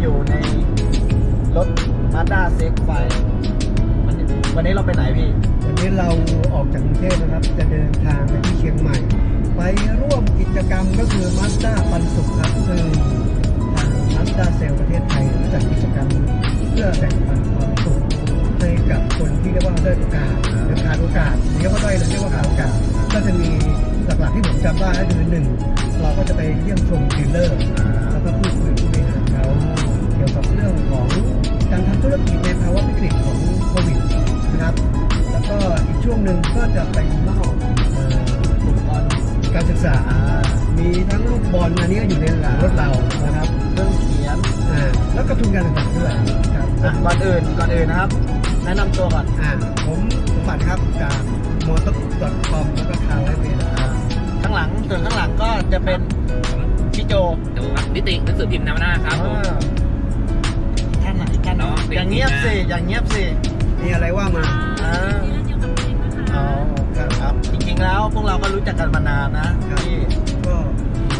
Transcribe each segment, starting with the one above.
อยู่ในรถมาด้าเซ็กไฟวันนี้เราไปไหนพี่ วันนี้เราออกจากกรุงเทพนะครับ จะเดินทางไปที่เชียงใหม่ ไปร่วมกิจกรรมก็คือมาสด้าปันสุขครับซึ่งทางมาสด้าเซลประเทศไทยจัดกิจกรรมเพื่อแบ่งปันความสุขให้กับคนที่เรียกว่าด้อยโอกาสหรือขาดโอกาสเรียกว่าด้อยหรือเรียกว่าขาดโอกาสก็จะมีหลักๆที่ผมจำได้ก็คือหนึ่งเราก็จะไปเยี่ยมชมดีลเลอร์แล้วก็พูดคุย ยวกับเรื่องของการทำธุรกิจในภาวะวิกฤตของโควิดนะครับ แล้วก็อีกช่วงหนึ่งก็จะไปมอบเอ่ออุปกรณ์การศึกษา มีทั้งลูกบอลอันนี้ก็อยู่ในหลังรถเรานะครับเครื่องเขียนอ่าแล้วก็ทุนการศึกษาด้วยครับอะก่อนอื่นก่อนอื่นนะครับ แนะนำตัวก่อนอ่าผมสมบัติครับจากมอเตอร์ดอทคอมแล้วก็ทางไลฟ์เวย์นะครับข้างหลังส่วนข้างหลังก็จะเป็นพี่โจดูครับนิติหนังสือพิมพ์นวนาครับผม อ่าท่านไหนท่านไหนน้องเป็นอย่างเงียบสิอย่างเงียบสิมีอะไรว่ามาอ่าอ๋อครับครับจริงๆแล้วพวกเราก็รู้จักกันมานานนะครับพี่ก็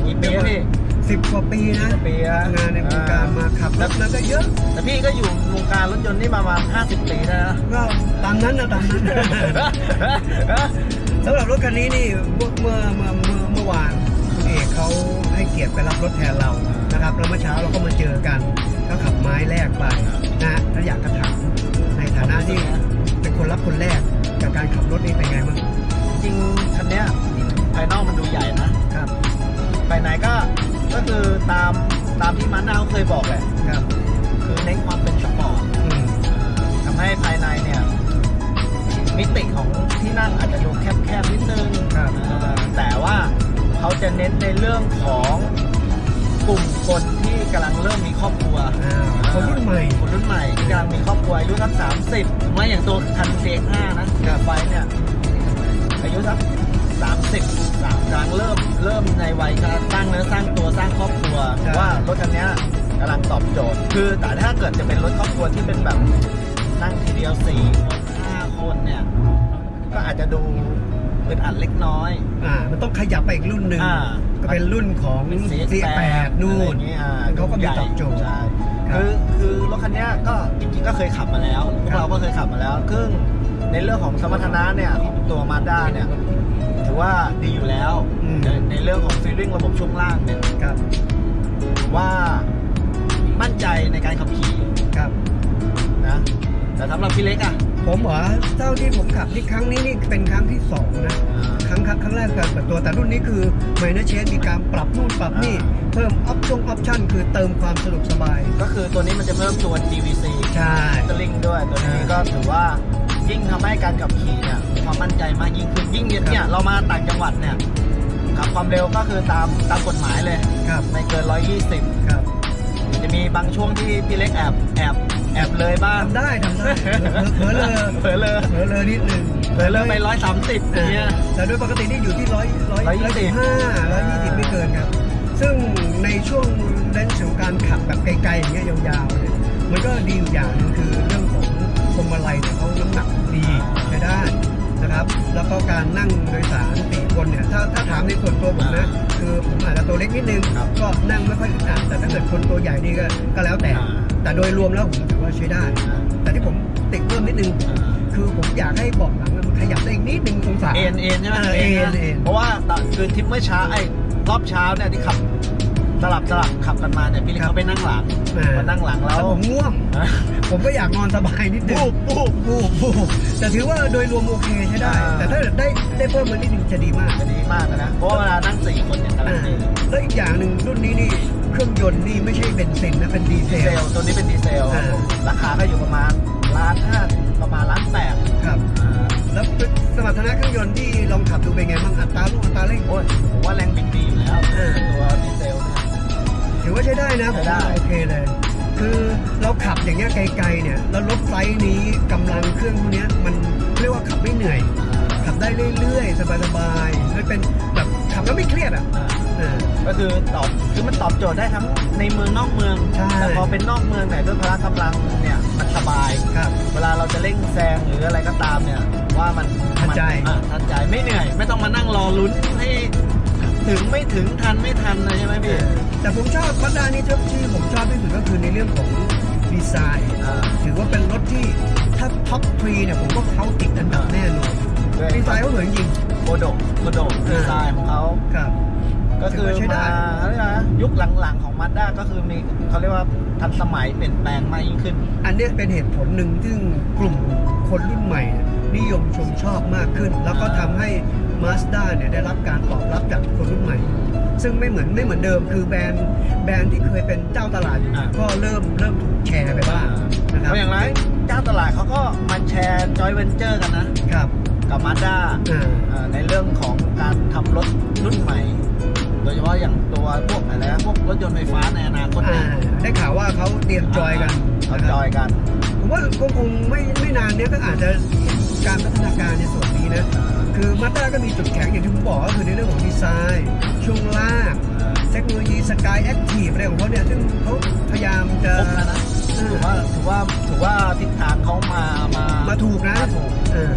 กี่ปีแล้วพี่สิบกว่าปีนะปีอะทำงานในวงการมาขับรถมาก็เยอะ แต่พี่ก็อยู่วงการรถยนต์นี่ประมาณ50 ปีแล้วนะก็ตามนั้นนะตามนั้นสำหรับรถคันนี้นี่เมื่อเมื่อเมื่อเมื่อเมื่อวานคุณเอกเขาให้เกียรติไปรับรถแทนเรานะครับแล้วเมื่อเช้าเราก็มาเจอกัน ก็ขับไม้แรกไปนะถ้าอยากกระถามในฐานะที่เป็นคนรับคนแรกกับการขับรถนี่เป็นไงบ้างจริงๆคันเนี้ยภายนอกมันดูใหญ่นะครับภายในก็ก็คือตามตามที่มันดาวเคยบอกแหละครับคือเน้นความเป็นสปอร์ตอืมทำให้ภายในเนี่ยมิติของที่นั่งอาจจะดูแคบๆนิดนึงครับอ่าแต่ว่าเขาจะเน้นในเรื่องของก ลุ่มคนที่กำลังเริ่มมีครอบครัวอ่าคนรุ่นใหม่ คนรุ่นใหม่ที่กำลังมีครอบครัวอายุสักสามสิบเมื่ออย่างตัวคันเซียห้านะกับไฟเนี่ยอายุสักสามสิบสามกลางเริ่มเริ่มในวัยการสร้างเนื้อสร้างตัวสร้างครอบครัวใช่ ว่ารถคันเนี้ยกำลังตอบโจทย์ คือแต่ถ้าเกิดจะเป็นรถครอบครัวที่เป็นแบบนั่งทีเดียวสี่คนห้าคนเนี่ยก็อาจจะดูอึดอัดเล็กน้อย อ่า มันต้องขยับไปอีกรุ่นหนึ่งอ่า ก็เป็นรุ่นของเป็น C8 นู่อะไรนอย่างงี้อ่เขาก็มีตอบโจทย์ใช่ครับคือคือรถคันเนี้ยก็จริงๆก็เคยขับมาแล้วพวกเราก็เคยขับมาแล้วซึ่งในเรื่องของสมรรถนะเนี่ยของตัวมาด้าเนี่ยถือว่าดีอยู่แล้วอืมในในเรื่องของฟีลลิ่งระบบช่วงล่างเนี่ยครับว่ามั่นใจในการขับขี่ครับนะแต่สำหรับพี่เล็กอะผมเหรอเท่าที่ผมขับนี่ครั้งนี้นี่เป็นครั้งที่สองนะอ่า ครั้งครั้งครั้งแรกการเปิดตัวแต่รุ่นนี้คือไมเนอร์เชนมีการปรับนู่นปรับนี่อ่าเพิ่มออปชั่นออปชั่นคือเติมความสะดวกสบาย ก็คือตัวนี้มันจะเพิ่มตัว DVC ใช่สลิงด้วยตัวนี้ก็ถือว่ายิ่งทำให้การขับขี่เนี่ยมีความมั่นใจมากยิ่งขึ้นยิ่งเนี่ยเรามาต่างจังหวัดเนี่ยขับความเร็วก็คือตามตามกฎหมายเลยครับไม่เกิน 120ครับจะมีบางช่วงที่พี่เล็กแอบแอบแอบเลยบ้างทำได้ทำได้เผลอเลยเผลอเลยเผลอเลยนิดนึง เผลอเลยไปร้อยสามสิบอย่างเงี้ยแต่โดยปกตินี่อยู่ที่ร้อยร้อยร้อยยี่ร้อยสิสิบบห้าร้อยยี่สิบไม่เกินครับ ซึ่งในช่วงเลนส์ของการขับแบบไกลๆอย่างเงี้ยยาวๆเนี่ยมันก็ดีอยู่อย่างหนึงคือเรื่องของพวงมาลัยเนี่ยเขาน้ำหนักดีใช้ได้นะครับ แล้วก็การนั่งโดยสารสี่คนเนี่ยถ้าถ้าถามในส่วนตัวผมนะคือผมอาจจะตัวเล็กนิดนึงครับก็นั่งไม่ค่อยอึดอัดแต่ถ้าเกิดคนตัวใหญ่นี่ก็ก็แล้วแต่อ่าแต่โดยรวมแล้วผมถือว่าใช้ได้ แต่ที่ผมติดเพิ่มนิดนึง คือผมอยากให้เบาะหลังมัน ขยับได้อีกนิดนึงองศา เอ็นเอ็นใช่ไหมเออเอ็นเอ็น เพราะว่าตอนคือทริปเมื่อเช้าไอ้รอบเช้าเนี่ยที่ขับสลับสลับขับกันมาเนี่ยพี่เล็กเขาไปนั่งหลังอ่ามานั่งหลังแล้แล้ววผมง่วงอะผมก็อยากนอนสบายนิดนึงปุ๊บปุ๊บปูบปูบแต่ถือว่าโดยรวมโอเคใช้ได้อ่าแต่ถ้าเกิดได้ได้เพิ่มมานิดนึงจะดีมากจะดีมากเลยนะ เพราะว่าเวลานั่งสี่คนเนี่ยกำลังอ่าดีแล้วอีกอย่างหนึ่งรุ่นนี้นี่เครื่องยนต์นี่ไม่ใช่เบนซินนะเป็นดีเซดีเซลลตัวนี้เป็นดีเซลอ่าราคาก็อยู่ประมาณล้านห้าประมาณล้านแปดครับ แล้วสมรรถนะเครื่องยนต์ที่ลองขับดูเป็นไงบ้างอัตราลูกอัตราเร่งโอ้ยผมว่าแรงบิดดีอยู่แล้วเออตัวดีเซลเนี่ยถือว่าใช้ได้นะผมใช้ได้ว่าโอเคเลย คือเราขับอย่างเงี้ยไกลๆเนี่ยแล้วรถไฟล์นี้กำลังเครื่องพวกเนี้ยมันเรียกว่าขับไม่เหนื่อย ขับได้เรื่อยๆ สบายๆไม่เป็นแบบขับแล้วไม่เครียดอะอ่าเออ ก็คือตอบคือมันตอบโจทย์ได้ทั้งในเมืองนอกเมืองใช่แต่พอเป็นนอกเมืองเนี่ยด้วยพละกำลังเนี่ยมันสบายครับ เวลาเราจะเร่งแซงหรืออะไรก็ตามเนี่ย ว่ามันทันใจมัอะทันใจไม่เหนื่อย ไม่ต้องมานั่งรอลุ้นให้ถึงไม่ถึงทันไม่ทันเลยใช่ไหมพี่แต่ผมชอบมาด้านี่ที่ผมชอบที่สุดก็คือในเรื่องของดีไซน์อ่า ถือว่าเป็นรถที่ถ้าท็อปทรีเนี่ยผมก็เขาติดอันดับแน่นอนด้วย ดีไซน์เขาสวยจริง โคโดะโคโดะดีไซน์ของเขา ครับ ก็คือถือว่าใช้ได้มาเขาเรียกว่ายุคหลังๆของมาด้าก็คือมีเขาเรียกว่าทันสมัยเปลี่ยนแปลงมากยิ่งขึ้น อันเนี้ยเป็นเหตุผลหนึ่งซึ่งกลุ่มคนรุ่นใหม่เนี่ยนิยมชมชอบมากขึ้น แล้วก็ทำให้ Mazda เนี่ยได้รับการตอบรับจากคนรุ่นใหม่ ซึ่งไม่เหมือนไม่เหมือนเดิม คือแบรนด์แบรนด์ที่เคยเป็นเจ้าตลาดอยู่อ่าก็เริ่มเริ่มถูกแชร์ไปบ้างนะคเพรับราะอย่างไรเจ้าตลาดเขาก็มาแชร์จอยเวนเจอร์กันนะครับกับมาด้าอ่าในเรื่องของการทำรถรุ่นใหม่ โดยเฉพาะอย่างตัวพวกอะไรนะพวกรถยนต์ไฟฟ้าในอนาคตอ่าเนี่ยได้ข่าวว่าเขาเตรียมจอยกันเอานะคจรับอยกัน ผมว่าคงคงไม่ไม่นานเนี้ยก็อาจจะเห็นการพัฒนาการในส่วนนี้นะ คือมาด้าก็มีจุดแข็งอย่างที่ผมบอกก็คือในเรื่องของดีไซน์ช่วงล่างเทคโนโลยีสกายแอคทีฟอะไรของเขาเนี่ยซึ่งเขาพยายามจะ ครบแล้วนะเอถืออว่าถือว่าถือว่าทิศทางเขามามามาถูกนะมาถูก เออ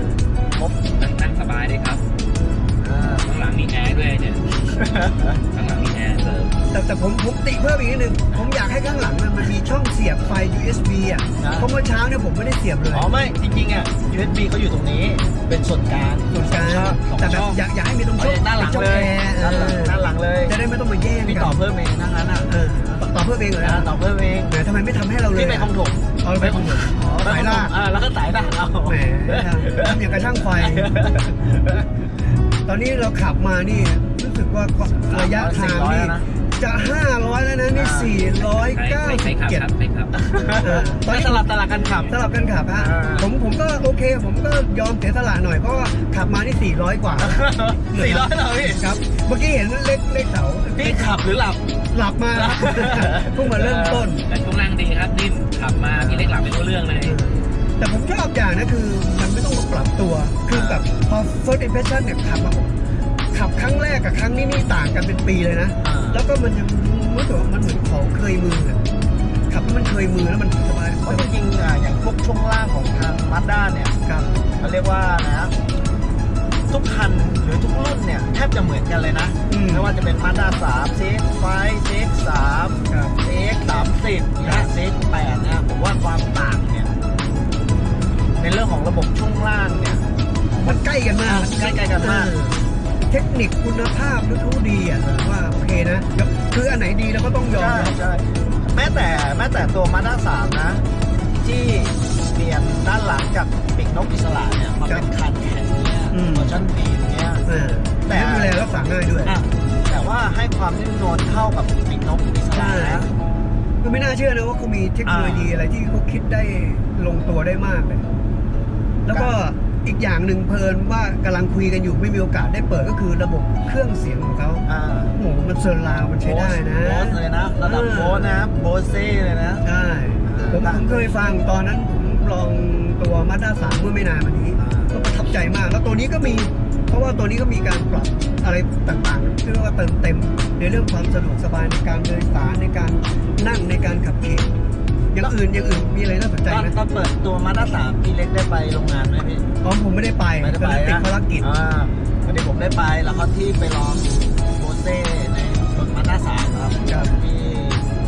ผมผมติเพิ่มอีกนิดนึง ผมอยากให้ข้างหลังมันมันมีช่องเสียบไฟ USB อะเพราะเมื่อเช้าเนี่ยผมไม่ได้เสียบเลยอ๋อไม่จริงๆอะ USB เขาอยู่ตรงนี้ เป็นส่วนกลางส่วนกลางสองแต่แบช่บองอยากอยากให้มีตรงเอาช่องอย่างด้านหลังช่องเลยแอร์ด้านหลังเออด้านหลังเลยจะได้ไม่ต้องมาแย่งพี่กันต่อเพิ่มเองทั้งนั้นอะเออต่อต่อเพิ่มเองเหรอนะต่อเพิ่มเองแหมทำไมไม่ทำให้เราเลยพี่ไปคลองถมเอาไปของผมอ๋อไปสายคลองถลามกอ่าแล้วก็สายด่างเอาแหมทำอย่างกระช่างไฟ ตอนนี้เราขับมานี่รู้สึกว่าระยะทางนี่ จะ 500 แล้วนะนี่ใครใครขับครับ497ใครขับเออตตออนนนี้สลับตลับกันขับ สลับกันขับฮะอ่าผมผมก็โอเค ผมก็ยอมเสียสละหน่อย เพราะว่าขับมานี่ 400 กว่าสี่ร้อยเหรอพี่ครับ เมื่อกี้เห็นเลขเลขเสาพี่ขับหรือหลับ หลับมาเพิ่งมาเริ่มต้น แต่ช่วงล่างดีครับนิ่มขับมาพี่เล็กหลับไม่รู้เรื่องเลยแต่ผมชอบอย่างนะคือมันไม่ต้องมาปรับตัว คือแบบพอ first impression เนี่ยขับมา ขับครั้งแรกกับครั้งนี้นี่ต่างกันเป็นปีเลยนะ อ่า แล้วก็มันยังรู้สึกว่ามันเหมือนของเคยมืออะขับแล้วมันเคยมือแล้วมันสบายเพราะจริงๆอะอย่างพวกช่วงล่างของทางมาด้าเนี่ยครับ เขาเรียกว่านะ ทุกคันหรือทุกรุ่นเนี่ยแทบจะเหมือนกันเลยนะ อืม ไม่ว่าจะเป็นมาด้า3 CX5 CX3 ครับ CX30 ครัและบ CX8 เนี่ยผมว่าความต่างเนี่ย ในเรื่องของระบบช่วงล่างเนี่ย มันใกล้กันมาก ใกล้ๆกันมาก เออ เทคนิคคุณภาพหรือเขาดีอะผมว่าโอเคนะคืออันไหนดีเราก็ต้องยอมใช่รับใช่แม้แต่แม้แต่ตัวมาด้า3นะ ที่เปลี่ยนด้านหลังจากปีกนกอิสระเนี่ยมาเป็นคันแข็งเนี่ยอืมเวอร์ชันบีเนี่ยเออแต่แต่ดูแลรักษาง่ายด้วยอะแต่ว่าให้ความนิ่มนวลเท่ากับปีกนกอิสระใช่นะคือไม่น่าเชื่อนะว่าเขามีเทคโนโลยีอะไรที่เขาคิดได้ลงตัวได้มากเลยแล้วก็ อีกอย่างหนึ่งเพลินว่ากำลังคุยกันอยู่ไม่มีโอกาสได้เปิดก็คือระบบเครื่องเสียงของเขาอ่าโอ้โหมันเซอร์ราวด์มันใช้ได้นะโบสเลยนะระดับเออโบสนะโบสเซ่เลยนะใช่ผมผมเคยฟังตอนนั้นผมลองตัวมาด้าสามเมื่อไม่นานมานี้ ก็ประทับใจมาก แล้วตัวนี้ก็มี เพราะว่าตัวนี้ก็มีการปรับอะไรต่างๆที่เรียกว่าเติมเต็ม ในเรื่องความสะดวกสบายในการเดินสารในการนั่งในการขับขี่อย่างอื่นอย่างอื่นมีอะไรน่าสนใจตอนไหมตอนเปิดตัวมาด้าสามพี่เล็กได้ไปโรงงานไหมพี่ อ๋อผมไม่ได้ไปไม่ได้ตอนไปนั้นติดนะภารกิจอ่าวันนี้ผมได้ไปแล้วก็ที่ไปลองโบเซ่ในรถมาด้าสามครับครับที่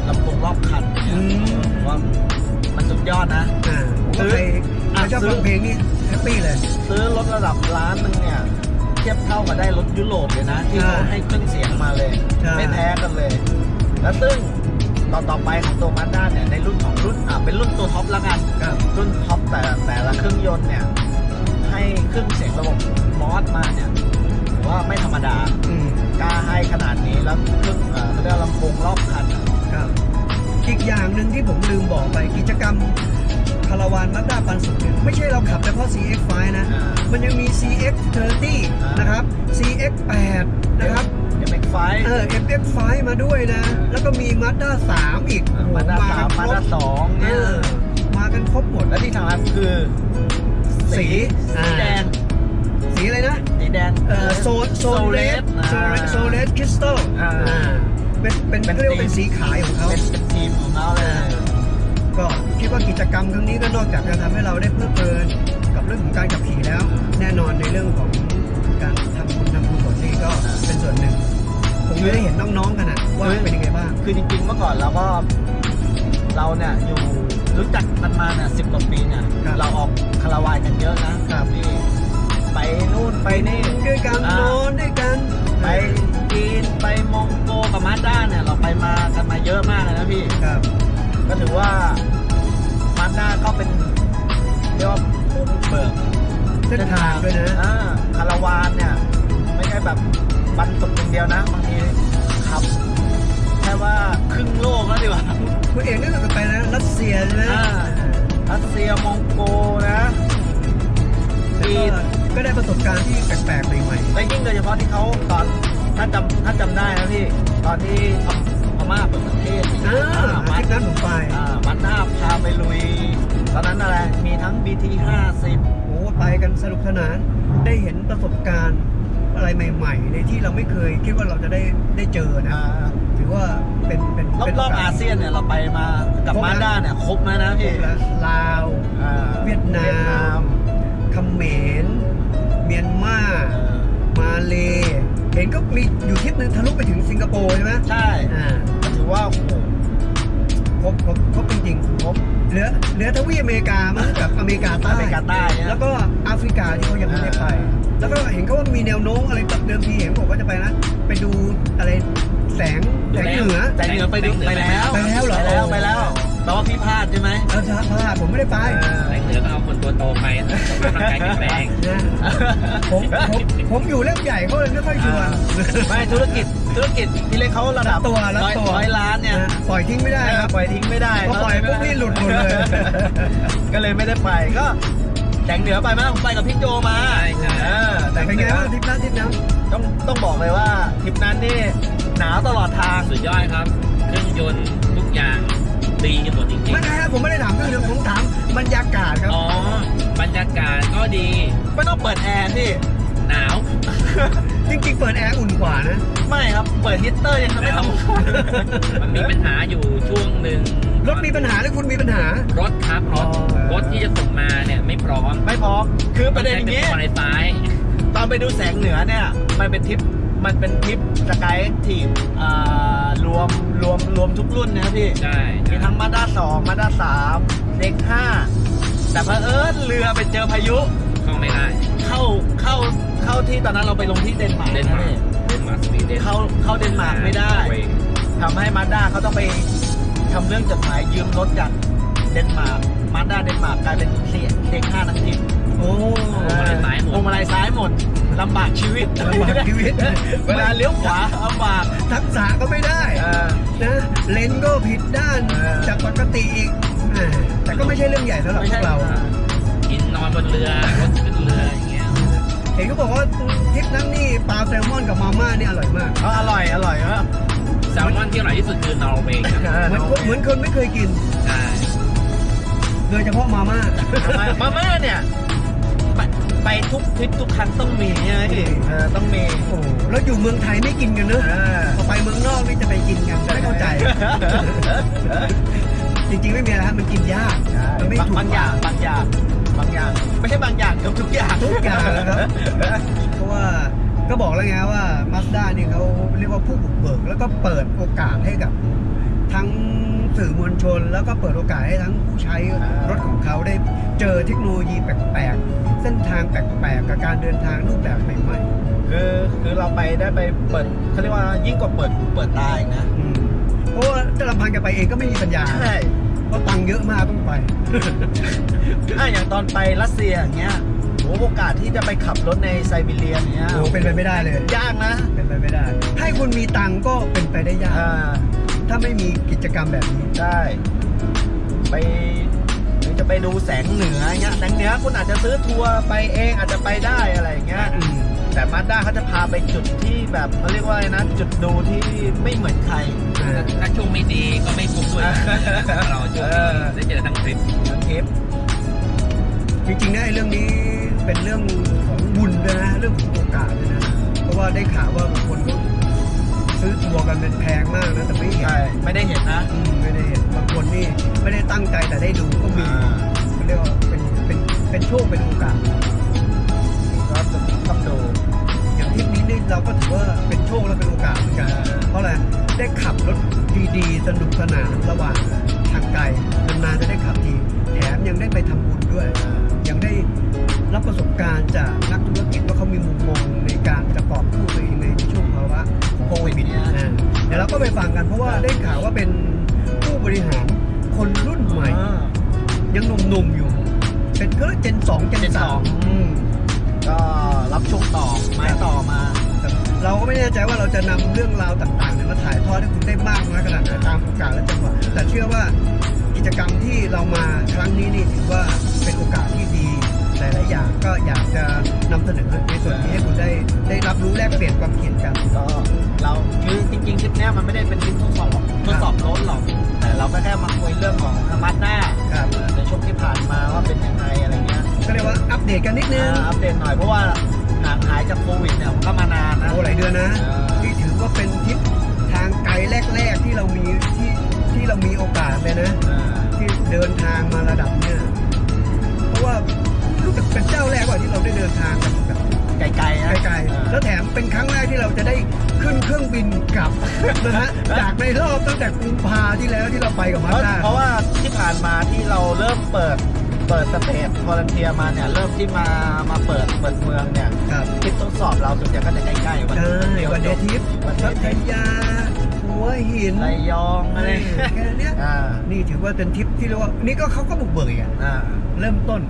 ลำโพงรอบคันเนี่ยอืมผมว่ามันสุดยอดนะ อ่าผมก็เคยอะใครชอบซื้อฟังเพลงนี่แฮปปี้เลย ซื้อรถระดับล้านหนึงเนี่ย เทียบเท่ากับได้รถยุโรปเลยนะ ที่เขาใช่ให้เครื่องเสียงมาเลย ใช่ ไม่แพ้กันเลย แล้วซึ่งต่อต่อไปของตัวมาด้าเนี่ยในรุ่นของรุ่นอ่าเป็นรุ่นตัวท็อปแล้วกัน ครับรุ่นท็อปแต่แต่ละเครื่องยนต์เนี่ยให้ เครื่องเสียงระบบมอสมาเนี่ยผมว่าไม่ธรรมดา อืมกล้าให้ขนาดนี้แล้วเครื่องเอ่อเขาเรียกว่าลำโพงรอบคันอะครับอีกอย่างหนึ่งที่ผมลืมบอกไปกิจกรรมคาราวานมาด้าปันสุดเนี่ยไม่ใช่เราขับเฉพาะ CX5 นะ อ่า มันยังมี CX30 อ่าน นะครับ CX8 นะครับ เอ็มเอ็กไฟ เออ FX5 มาด้วยนะ แล้วก็มี Mazda 3 อีกโอ้โหมาด้าสามกันคมารด้าบสองเอเนี่ยอมากันครบหมด และที่ทางร้านคือ สีอ่าสีแดง สีอะไรนะ สีแดงเออโซโซเลสอ่าโซเลสโซเลสคริสตัลอ่าเป็นเป็นเป็นเรียกว่าเป็นธีสีมขายของเขาเป็นเป็นทีมของเขาเลยก็คิดว่ากิจกรรมครั้งนี้ก็นอกจากจะทำให้เราได้เพลิดเพลินกับเรื่องของการขับขี่แล้ว แน่นอนในเรื่องของการทำบุญทำกุศลนี่ก็เป็นส่วนหนึ่ง ผมจะได้เห็นน้องๆกันนะว่าเป็นยังไงบ้าง คือจริงๆเมื่อก่อนเราก็ เราเนี่ยอยู่รู้จักกันมาเนี่ยสิบกว่าปีเนี่ยครับเราออกคาราวานกันเยอะนะครับ พี่ไปนู่นไปนี่ ด้วยกันอ่า นอนด้วยกันไปจีนไปมองโกกับมาด้าเนี่ยเราไปมากันมาเยอะมากเลยนะพี่ ครับก็ถือว่ามาด้าก็เป็นเรียกว่าผู้บุกเบิก เส้นทางด้วยนะอ่าคาราวานเนี่ย ไม่ใช่แบบบรรทุกอย่างเดียวนะ บางทีขับแค่ ว่าครึ่งโลกแล้วดีกว่าคุณเอกนี่เราจะไปนะรัสเซียใช่ไหมอ่ารัสเซียมองโกนะแล้วจีนก็ก็ได้ประสบการณ์ที่แปลกๆใหม่และยิ่งโดยเฉพาะที่เขาตอนถ้าจำถ้าจำได้นะพี่ตอนที่พพม่าเปิดประเทศๆอ่ามัทริปนั้นผมไปอ่ามันหน้าพาไปลุย ตอนนั้นอะไรมีทั้ง BT 50โอ้ไปกันสนุกสนานได้เห็นประสบการณ์ อะไรใหม่ ๆ ในที่เราไม่เคยคิดว่าเราจะได้ได้เจอนะอ่าถือว่าเป็นเป็นรอบเป็นรอบโกสอาเซียนเนี่ยเราไปมากับครบนะมาด้าเนี่ยครบแล้วนะครพี่บแล้วลาวอ่าเวียดนามเวียดนามเขมรเมียนมาเออมาเลเห็นก็มีอยู่ทริปหนึงทะลุไปถึงสิงคโปร์ใช่ไหมใช่อ่าก็ถือว่าโอ้โหครบครบครบจริงครบๆ เหลือเหลือทวีปอเมริกามั้งกับอเมริกาใต้อเมริกาใต้เนี่ยแล้วก็แอฟริกาที่เขายังไม่ได้ไป อ่า แล้วก็เห็นเขาว่ามีแนวโน้มอะไรแบบเดิมทีเห็นบอกว่าจะไปนะ ไปดูอะไรแสงแสงเหนือ แต่เหนือไปดูไปแล้วไปแล้วเหรอ ไปแล้วไปแล้ว แปลว่าพี่พลาดใช่ไหมเออพลาดผมไม่ได้ไปเออแรงเหนือก็เอาคนตัวโตไปร่างกายแข็งแรงนะผมผมผมอยู่เล่มใหญ่เขาเลยไม่ค่อยชวนไม่ธุรกิจธุรกิจพี่เล็กเขาระดับรับตัวรับร้อยตัว ร้อยล้านเนี่ยนะปล่อยทิ้งไม่ได้ครับปล่อยทิ้งไม่ได้พอปล่อยปุ๊บนี่หลุดหมดเลย ก็เลยไม่ได้ไปก็แสงเหนือไปไหมผมไปกับพี่โจมาเออแต่เป็นไงบ้างทริปนั้นทริปนั้นต้องต้องบอกเลยว่าทริปนั้นนี่หนาวตลอดทางสุดยอดครับ เครื่องยนต์ทุกอย่าง ดีกันหมดจริงไม่ใช่ครับผมไม่ได้ถามเรื่องเดียวผมถามบรรยากาศครับ ๆ อ๋อ บรรยากาศก็ดี ไม่ต้องเปิดแอร์พี่ หนาว จริงๆเปิดแอร์อุ่นกว่านะ ไม่ครับ เปิดฮีตเตอร์ยังทำไม่ทำมันมีปัญหาอยู่ช่วงหนึ่งรถมีปัญหาหรือคุณมีปัญหา รถครับรถ อ๋อ รถที่จะส่งมาเนี่ยไม่พร้อมไม่พร้อมคือประเด็นอย่างนี้นี้ในซ้าย ตอนไปดูแสงเหนือเนี่ย มันเป็นทริป มันเป็นทริปสกายทีมอ่ารวมรวมรวมทุกรุ่นนะพี่ ใช่มีทั้งมาด้าสองมาด้าสามเด็กห้าแต่เผอิญเรือไปเจอพายุ เข้าไม่ได้ เข้าเข้าเข้าที่ตอนนั้นเราไปลงที่เดนมาร์กเดนมาร์กเดนมาร์กสวีเดนเข้าเข้าเดนมาร์กไม่ได้นอร์เวย์ทำให้มาด้าเขาต้องไปทำเรื่องจดหมายยืมรถจากเดนมาร์กมาด้าเดนมาร์กกลายเป็นเสียเด็กห้าทั้งทีม โอ้พวงมาลัยซ้ายหมพวงดมาลัยซ้ายหมดลำบากชีวิตลำบากชีวิต เวลาเลี้ยวขวาลำบากทักษะก็ไม่ได้เออ นะเลนส์ก็ผิดด้านเออ จากปกติอีกอ่าแต่ก็ไม่ใช่เรื่องใหญ่สำหรับไม่พวใช่กเรากินนอนบนเรือรถขึ้นเรืออย่างเงี้ยเห็นเขาบอกว่าทริปนั้นนี่ปลาแซลมอนกับมาม่านี่อร่อยมากเขาอร่อยอร่อยมากแซลมอนที่อร่อยที่สุดคือนอร์เวย์ครับเหมือนคนเหมือนคนไม่เคยกิน ใช่โดยเฉพาะมาม่า มาม่าเนี่ย ไปไปทุกทริปทุกครั้งต้องมีใช่ไหมพี่เออต้องมีโอ้แล้วอยู่เมืองไทยไม่กินกันเนอะเออพอไปเมืองนอกนี่จะไปกินกันไม่เข้าใจ จริงๆไม่มีอะไรฮะมันกินยาก มันไม่ถูกบางอย่างบางอย่างบางอย่าง ไม่ใช่บางอย่างเกือบทุกอย่างทุกอย่างนะครับเพราะว่าก็บอกแล้วไงว่ามาสด้านี่เขาเรียกว่าผู้บุกเบิก แล้วก็เปิดโอกาสให้กับทั้งสื่อมวลชน แล้วก็เปิดโอกาสให้ทั้งผู้ใช้รถของเขาได้เจอเทคโนโลยีแปลกๆ เส้นทางแปลกๆกับการเดินทางรูปแบบใหม่คือคือเราไปได้ไปเปิดเขาเรียกว่ายิ่งกว่าเปิดหูเปิดตาอีกนะๆอืมเพราะว่าถ้าลำพังแกไปเองก็ไม่มีปัญญาใช่เพราะตังค์เยอะมากต้องไปถ้าอย่างตอนไปรัสเซียอย่างเงี้ยโหโอกาสที่จะไปขับรถในไซบีเรียอย่างเงี้ยโอ้เป็นไปไม่ได้เลย ยากนะเป็นไปไม่ได้ ให้คุณมีตังค์ก็เป็นไปได้ยาก อ่าถ้าไม่มีกิจกรรมแบบนี้ใช่ไปหรือ จะไปดูแสงเหนืออย่างเงี้ยแสงเหนือคุณอาจจะซื้อทัวร์ไปเองอาจจะไปได้อะไรอย่างเงี้ยอืมแต่มาด้าเขาจะพาไปจุดที่แบบเขาเรียกว่าอะไรนะจุดดูที่ไม่เหมือนใครอ่าถ้าช่วงไม่ดีก็ไม่คุ้มด้วยเราช่วงดีได้เจอทั้งทริปทั้งทริปจริงๆนะไอ้เรื่องนี้เป็นเรื่องของบุญด้วยนะเรื่องของโอกาสด้วยนะเพราะว่าได้ข่าวว่าบางคนก็ ซื้อทัวร์กันเป็นแพงมากนะแต่ไม่เห็นใช่ไม่ได้เห็นนะอืมไม่ได้เห็นบางคนนี่ไม่ได้ตั้งใจแต่ได้ดูก็มีอ่าเขาเรียกว่าเป็นเป็นเป็นโชคเป็นโอกาสก็ต้องดูอย่างทริปนี้นี่เราก็ถือว่าเป็นโชคและเป็นโอกาสเหมือนกันเอสนุกสนานระหว่างทางไกลนานๆจะได้ขับทีแถมยังได้ไปทำบุญด้วย ยังได้รับประสบการณ์จากนักธุรกิจว่าเขามี ว่าเราจะนำเรื่องราวต่างๆเนี่ยมาถ่ายทอดให้คุณได้มากน้อยขนาดไหนตามโอกาสและจังหวะแต่เชื่อว่ากิจกรรมที่เรามาครั้งนี้นี่ถือว่าเป็นโอกาสที่ดีหลายๆอย่างก็อยากจะนำเสนอในส่วนนี้ให้คุณได้ได้รับรู้แลกเปลี่ยนความคิดกันก็เราคือจริงๆทริปเนี้ยมันไม่ได้เป็นทริปทดสอบทดสอบรถหรอกแต่เราก็แค่มาคุยเรื่องของมาสด้าครับในช่วงที่ผ่านมาว่าเป็นยังไงอะไรเงี้ยก็เรียกว่าอัปเดตกันนิดนึงอ่าอัปเดตหน่อยเพราะว่าห่างหายจากโควิดเนี่ยก็มานานนะโอ้หลายเดือนนะเออที่ถือว่าเป็นทริปทางไกลแรก ๆ ที่เรามีที่ที่เรามีโอกาสเลยนะอ่าที่เดินทางมาระดับเนี่ยเพราะว่ารู้สึกเป็นเจ้าแรกว่าที่เราได้เดินทางกันแบบไกลๆนะไกลๆแล้วแถมเป็นครั้งแรกที่เราจะได้ขึ้นเครื่องบินกลับ นะฮะจากในรอบตั้งแต่กุมภาที่แล้วที่เราไปกับมาเพราะด้า เพราะว่าที่ผ่านมาที่เราเริ่มเปิด เปิดสเตจวอลเนเทียมาเนี่ยเริ่มที่มามาเปิดเปิดเมืองเนี่ยครับทริปทดสอบเราส่วนใหญ่ก็จะใกล้ๆวันใช่วันเดจบทิปวันเดพัย์ททิปยาหัวหินระยองอะไรแค่เนี้ยอ่านี่ถือว่าเป็นทริปที่เรียกว่านี่ก็เขาก็บุกเบิกอีกอะอ่าเริ่มต้น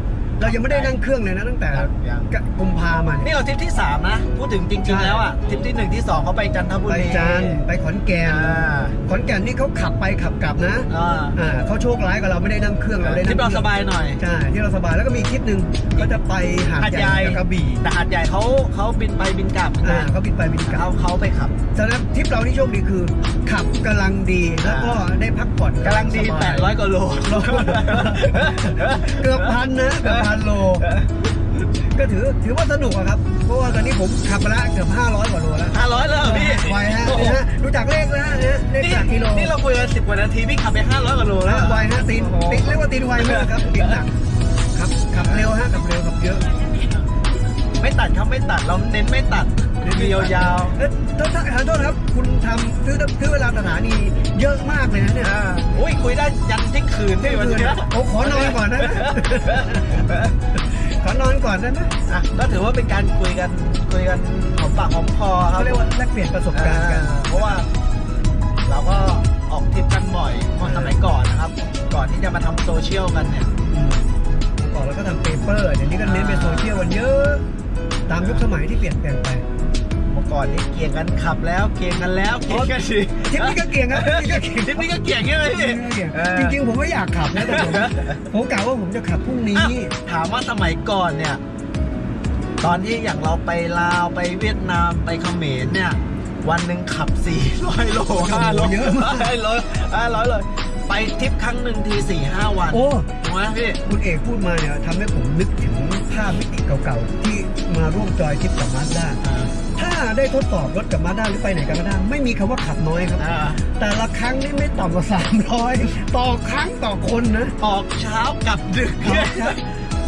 เรายังไม่ได้นั่งเครื่องเลยนะตั้งแต่ยัง กุมภามานี่เนี่ยเราทริปที่3นะพูดถึงจริงใช่ๆแล้วอะทริปที่1ที่2เขาไปจันทบุไปรีจันทร์ไปขอนแก่นอ่าขอนแก่นนี่เขาขับไปขับกลับนะอ่าอ่าเขาโชคร้ายกับเราไม่ได้นั่งเครื่องเราได้ทรินั่ปงเราคสองบายหน่อย ใช่ที่เราสบายแล้วก็มีคลิปหนึ่งก็จะไปหาดหาดใหใหญ่ ญ่กับกระบี่แต่หาดใหญ่เขาเขาบินไปบินกลับอ่านะเขาบินไปบินกลัเขาบเขาไปขับฉะนั้นทริปเราที่โชคดีคือ ขับกำลังดีแล้วก็ได้พักผ่อนกำลังดีสบาย 800กว่าโล เกือบพันนะเกือบพันโล ก็ถือถือว่าสนุกอะครับ เพราะว่าตอนนี้ผมขับมาละเกือบ500กว่าโลแล้ว500แล้วเหรอพี่ไวฮะโอ้โหนี่ฮะรู้จักเลขนะฮะเลขนี่จากกิโลนี่เราคุยกัน10กว่านาทีพี่ขับไป500กว่าโลแล้วไวฮะตีนโอ้โหตีนเรียกว่าตีนไวมากครับตีนหนักขับขับเร็วฮะขับเร็วขับเยอะ ไม่ตัดครับไม่ตัดเราเน้นไม่ตัดเรียวยาวเอ้ยถ้าถ้าขอโทษนะครับ คุณทำซื้อซื้อเวลาสถานีเยอะมากเลยนะเนี่ยอ่าอุ้ยคุยได้ยันเที่ยงคืนเที่ยงวันคืนนี้นะโอ้ขอนอนก่อนได้ไหมขอนอนก่อนได้ไหมอะก็ถือว่าเป็นการคุยกันคุยกันหอมปากหอมคอครับเขาเรียกว่าแลกเปลี่ยนประสบการณ์กันอ่าเพราะว่า เราก็ออกทริปกันบ่อยเมื่อสมัยก่อนนะครับ ก่อนที่จะมาทำโซเชียลกันเนี่ยอืมเมื่อก่อนเราก็ทำเปเปอร์เดี๋ยวนี้ก็เน้นเป็นโซเชียลกันเยอะ ตามยุคสมัยที่เปลี่ยนแปลงไปเมื่อ ก่อนนี่เกี่ยงกันขับแล้วเกี่ยงกันแล้วเกี่ยงกันสิทริปนี้ก็เกี่ยงครับทริปนี้ก็เกี่ยงทริปนี้ก็เกี่ยงใช่ไหมพี่เออจริงๆผมไม่อยากขับนะแต่ผมผมกะว่าผมจะขับพรุ่งนี้อ้าวถามว่าสมัยก่อนเนี่ย ตอนที่อย่างเราไปลาวไปเวียดนามไปเขมรเนี่ย วันหนึ่งขับ400โล5โลเยอะมาก500 500เลยไปทริปครั้งหนึ่งที4-5วัน โอ้ถูกไหมพี่คุณเอกพูดมาเนี่ยทำให้ผมนึกถึงภาพมิติเก่าๆ ที่มาร่วมจอยทริปกับมาสด้า ถ้าได้ทดสอบรถกับมาด้าหรือไปไหนกับมาด้าไม่มีคำว่าขับน้อยครับอ่าแต่ละครั้งนี่ไม่ต่ำกว่า300 ต่อครั้งต่อคนนะออกเช้ากลับดึกออกเช้า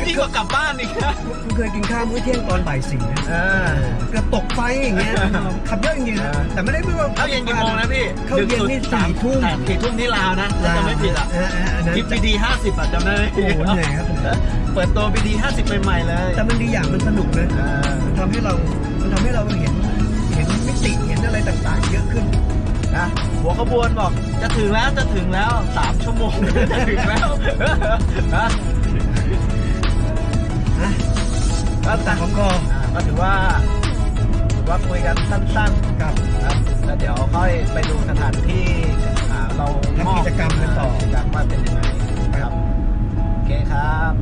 นี่ก็กลับบ้านอีกนะคุณเคยกินข้าวมื้อเที่ยงตอนบ่ายสี่นะอ่าเกือบตกไฟอย่างเงี้ยขับเยอะจริงๆนะอ่าแต่ไม่ได้ไม่ว่าเข้าเย็นกี่โมงนะพี่เข้าเย็นนี่สี่ทุ่มแต่สี่ทุ่มที่ลาวนะถ้าจำไม่ผิดอะาาอันนั้นทริปพีดีห้าสิบอะจำได้ไหมโอ้โหเหนื่อยครับเปิดตัวพีดีห้าสิบใหม่ๆเลย แต่มันดีอย่างมันสนุกนะอ่ามันทำให้เรา มันทำให้เราเห็นเห็นมิติเห็นอะไรต่างๆ เยอะขึ้นนะหัวขบวนบอกจะถึงแล้วจะถึงแล้วสามชั่วโมงจะถึงแล้วนะนะก็ต่าต่างงของคออ่าก็ถือว่าว่าคุยกันสั้นๆกับครับแล้วเดี๋ยวค่อยไปดูสถานที่อ่าเราทำกิจกรรมกันต่อกิจกรรมว่าเป็นยังไงครับโอเคครับ